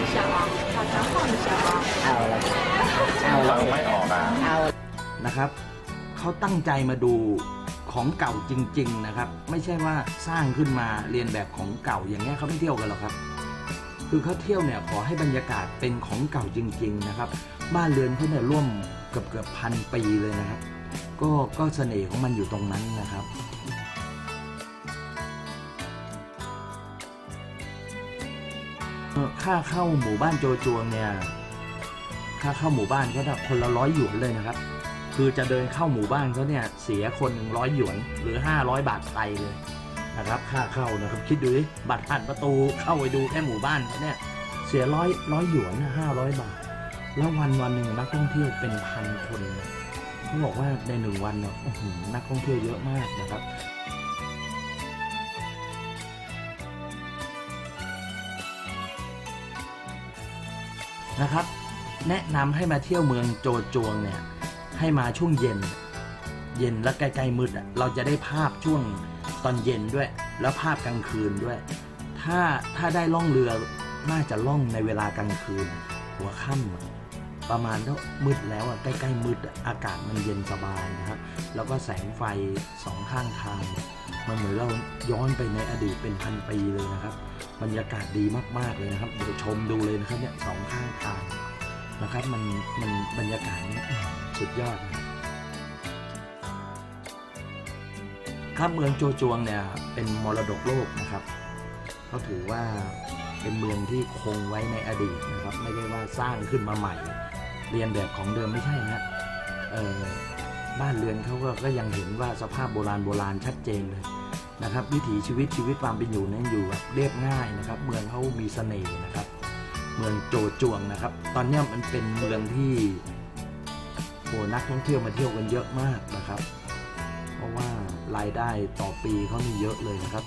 一下啊，把它晃一下啊。 เอาละเอาละ ฟังไม่ออกอ่ะ เอา นะครับเขาตั้งใจมาดูของเก่าจริง ๆ นะครับ ไม่ใช่ว่าสร้างขึ้นมาเรียนแบบของเก่าอย่างเงี้ยเขาไม่เที่ยวกันหรอกครับ คือเขาเที่ยวเนี่ยขอให้บรรยากาศเป็นของเก่าจริง ๆ นะครับ บ้านเรือนเขาเนี่ยร่วมเกือบเกือบพันปีเลยนะครับ ก็ก็เสน่ห์ของมันอยู่ตรงนั้นนะครับ ค่าเข้าหมู่บ้านโจจวงเนี่ย ค่าเข้าหมู่บ้านก็คนละร้อยหยวนเลยนะครับ คือจะเดินเข้าหมู่บ้านเขาเนี่ยเสียคนหนึ่งร้อยหยวนหรือ 500 บาทไทยเลยนะครับ ค่าเข้านะครับคิดดูดิบัตรผ่านประตูเข้าไปดูแค่หมู่บ้านเขาเนี่ยเสียร้อยร้อยหยวนห้าร้อยบาท แล้ววันวันหนึ่งนักท่องเที่ยวเป็นพันคนเขาบอกว่าในหนึ่งวันเนี่ยนักท่องเที่ยวเยอะมากนะครับ นะครับ แนะนำให้มาเที่ยวเมืองโจจวงเนี่ยให้มาช่วงเย็น เย็นและใกล้ๆมืดอะเราจะได้ภาพช่วงตอนเย็นด้วย แล้วภาพกลางคืนด้วย ถ้าถ้าได้ล่องเรือน่าจะล่องในเวลากลางคืน หัวค่ำ ประมาณเท่ามืดแล้วอะใกล้ๆมืดอากาศมันเย็นสบายนะครับแล้วก็แสงไฟสองข้างทางเนี่ยมันเหมือนเราย้อนไปในอดีตเป็นพันปีเลยนะครับบรรยากาศดีมากๆเลยนะครับเดี๋ยวชมดูเลยนะครับเนี่ยสองข้างทางนะครับมันมันบรรยากาศนี่สุดยอดนะครับเมืองโจจวงเนี่ยเป็นมรดกโลกนะครับเขาถือว่าเป็นเมืองที่คงไว้ในอดีตนะครับ ไม่ได้ว่าสร้างขึ้นมาใหม่ เรียนแบบของเดิมไม่ใช่นะบ้านเรือนเขาก็ก็ยังเห็นว่าสภาพโบราณโบราณชัดเจนเลยนะครับ วิถีชีวิตชีวิตความเป็นอยู่นั้นอยู่แบบเรียบง่ายนะครับ เมืองเขามีเสน่ห์นะครับ เมืองโจจวงนะครับ ตอนนี้มันเป็นเมืองที่โหนักท่องเที่ยวมาเที่ยวกันเยอะมากนะครับ เพราะว่ารายได้ต่อปีเขามีเยอะเลยนะครับ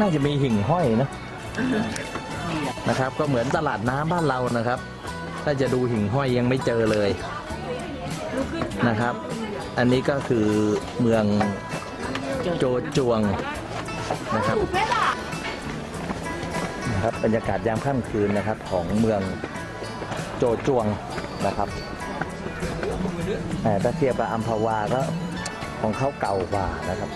น่าจะมีหิ่งห้อยนะนะครับ ก็เหมือนตลาดน้ำบ้านเรานะครับ ถ้าจะดูหิ่งห้อยยังไม่เจอเลยนะครับ อันนี้ก็คือเมืองโจจวงนะครับนะครับบรรยากาศยามค่ำคืนนะครับของเมืองโจจวงนะครับแต่ถ้าเทียบกับอัมพวาก็ของเขาเก่ากว่านะครับ